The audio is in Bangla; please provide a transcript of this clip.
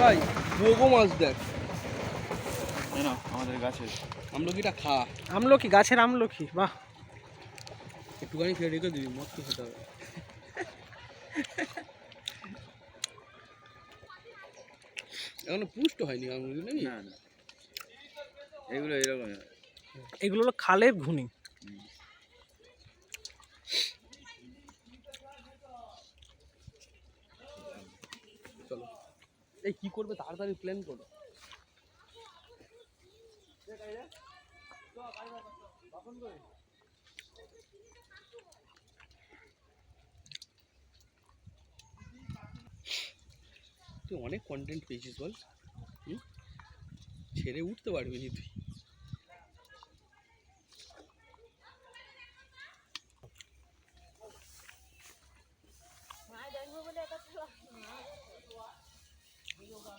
ভাই বগো মাছ দেখ। আমাদের গাছের। আমলকিটা খা। আমলকি গাছের আমলকি বাহ। একটুখানি খেয়ে রেখে দিবি মস্ত খেতে হবে। এখনও পুষ্ট হয়নি আমলকি নাকি? না না। এগুলো এরকম এগুলো হলো খালের ঘুনি। এই কি করবে তাড়াতাড়ি প্ল্যান করো তুই অনেক কন্টেন্ট পেয়েছিস বল? ছেড়ে উঠতে পারবি নি তুই amigos